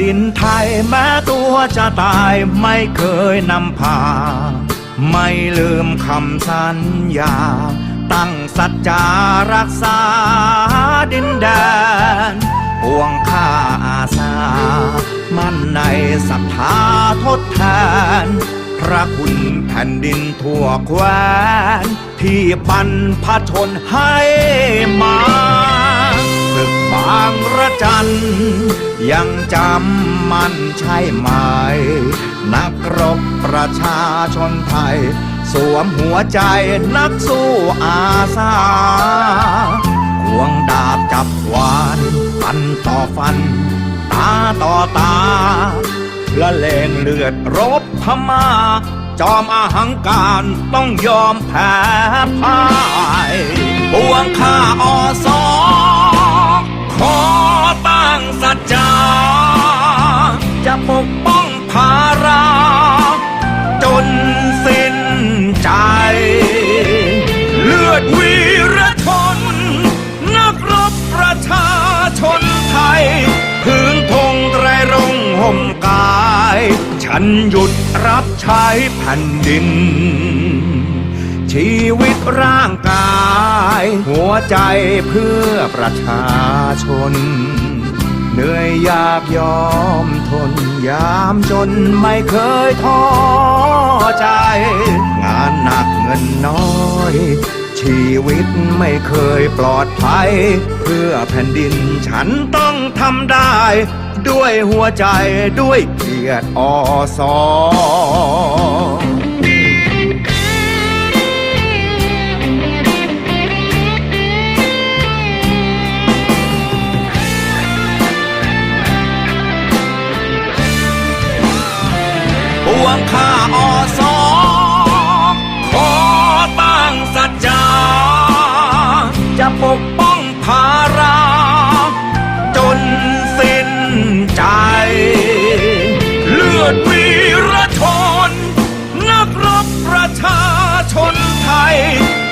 ดินไทยแม้ตัวจะตายไม่เคยนำพา ไม่ลืมคำสัญญา ตั้งสัจจารักษาดินแดนปวงข้าอาสา มั่นในศรัทธาทดแทน พระคุณแผ่นดินทั่วแคว้นที่บรรพชนให้มาันยังจำมันใช่ไหม นักรบประชาชนไทย สวมหัวใจนักสู้อาสาควงดาบจับวานฟันต่อฟัน ตาต่อตาละเลงเลือดรบพม่าจอมอาหังการต้องยอมแพ้พ่าย ปวงข้าอสอ ภาราจนสิ้นใจ เลือดวีรชน นักรบประชาชนไทยพื้นธงไตรรงห่มกาย ฉันหยุดรับใช้แผ่นดิน ชีวิตร่างกาย หัวใจเพื่อประชาชน เหนื่อยยากยอม ยามจนไม่เคยท้อใจ งานหนักเงินน้อย ชีวิตไม่เคยปลอดภัย เพื่อแผ่นดินฉันต้องทำได้ ด้วยหัวใจด้วยเกียรติอสอ วงข้าอสอขอตั้งสัจจา จะปกป้องภารา จนสิ้นใจ เลือดวีรชน นักรบประชาชนไทย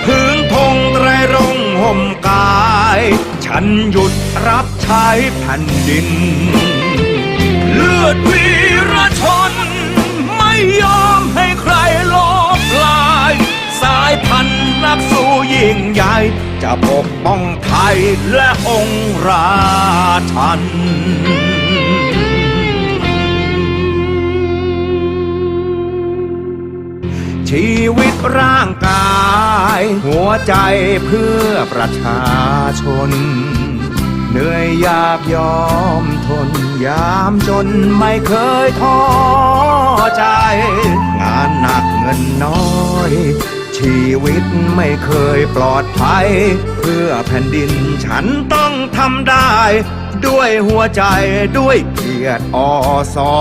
พื้นธงไตรรงห่มกาย ฉันหยุดรับใช้แผ่นดิน เลือดวี จะปกป้องไทยและองค์ราชัน ชีวิตร่างกาย หัวใจเพื่อประชาชน เหนื่อยยากยอมทน ยามจนไม่เคยท้อใจ งานหนักเงินน้อย ชีวิตไม่เคยปลอดภัย เพื่อแผ่นดินฉันต้องทำได้ ด้วยหัวใจด้วยเกียรติอสอ